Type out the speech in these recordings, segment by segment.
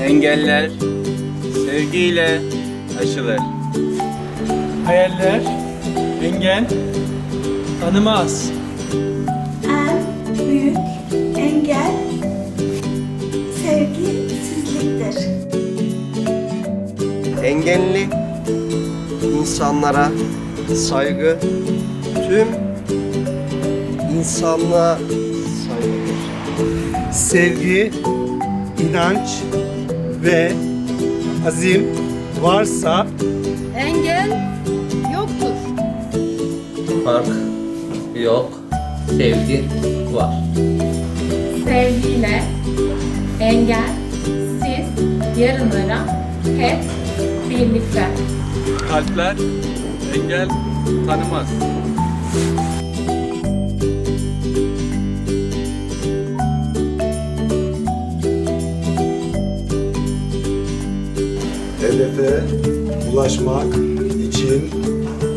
Engeller sevgiyle aşılır. Hayaller engel tanımaz. En büyük engel sevgisizliktir. engelli insanlara saygı tüm insanlığa saygıdır. sevgi, inanç ve azim varsa Engel yoktur. Fark yok, sevgi var. sevgiyle engel, siz yarınlara hep birlikte. Kalpler engel tanımaz. Hedefe ulaşmak için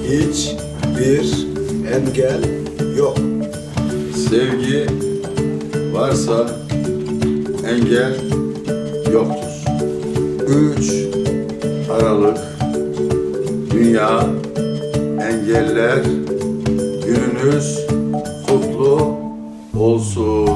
hiçbir engel yok. Sevgi varsa engel yoktur. 3 Aralık Dünya Engeller Gününüz kutlu olsun.